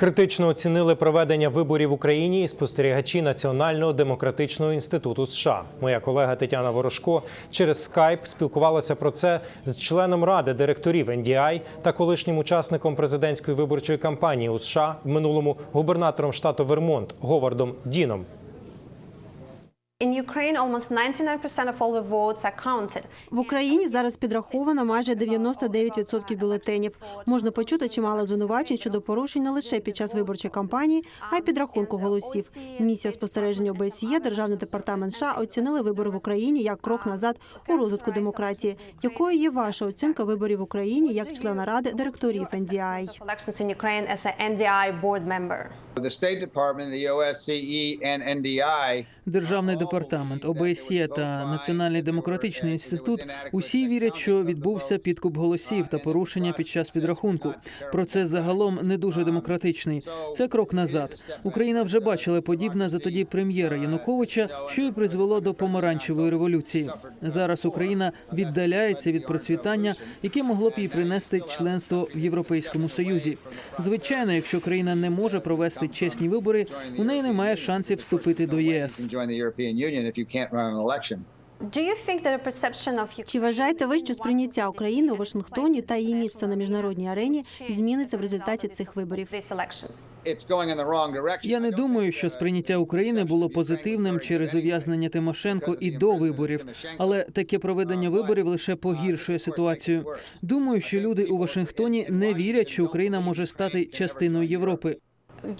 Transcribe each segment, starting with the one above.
Критично оцінили проведення виборів в Україні і спостерігачі Національного демократичного інституту США. Моя колега Тетяна Ворожко через скайп спілкувалася про це з членом ради директорів NDI та колишнім учасником президентської виборчої кампанії у США в минулому губернатором штату Вермонт Говардом Діном. В Україні зараз підраховано майже 99% бюлетенів. Можна почути чимало звинувачень щодо порушень не лише під час виборчої кампанії, а й підрахунку голосів. Місія спостереження ОБСЄ, Державний департамент США оцінили вибори в Україні як крок назад у розвитку демократії. Якою є ваша оцінка виборів в Україні як члена ради директорів NDI? NDI Державний департамент, ОБСЄ та Національний демократичний інститут усі вірять, що відбувся підкуп голосів та порушення під час підрахунку. Процес загалом не дуже демократичний. Це крок назад. Україна вже бачила подібне за тоді прем'єра Януковича, що і призвело до помаранчевої революції. Зараз Україна віддаляється від процвітання, яке могло б їй принести членство в Європейському Союзі. Звичайно, якщо країна не може провести чесні вибори, у неї немає шансів вступити до ЄС. Чи вважаєте ви, що сприйняття України у Вашингтоні та її місце на міжнародній арені зміниться в результаті цих виборів? Я не думаю, що сприйняття України було позитивним через ув'язнення Тимошенко і до виборів, але таке проведення виборів лише погіршує ситуацію. Думаю, що люди у Вашингтоні не вірять, що Україна може стати частиною Європи. Um,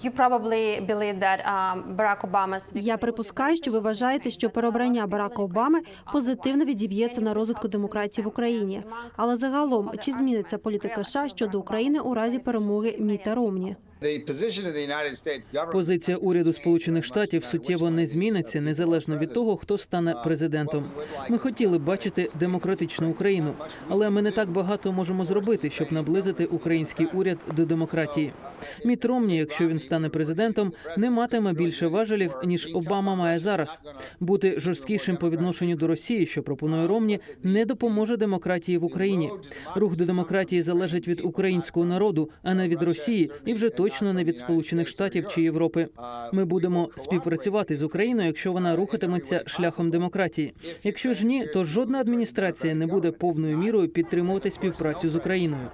Я припускаю, що ви вважаєте, що переобрання Барака Обами позитивно відіб'ється на розвитку демократії в Україні. Але загалом чи зміниться політика США щодо України у разі перемоги Міта Ромні? Позиція уряду Сполучених Штатів суттєво не зміниться незалежно від того, хто стане президентом. Ми хотіли б бачити демократичну Україну, але ми не так багато можемо зробити, щоб наблизити український уряд до демократії. Міт Ромні, якщо він стане президентом, не матиме більше важелів ніж Обама має зараз. Бути жорсткішим по відношенню до Росії, що пропонує Ромні, не допоможе демократії в Україні. Рух до демократії залежить від українського народу, а не від Росії, і вже точно не від Сполучених Штатів чи Європи. Ми будемо співпрацювати з Україною, якщо вона рухатиметься шляхом демократії. Якщо ж ні, то жодна адміністрація не буде повною мірою підтримувати співпрацю з Україною.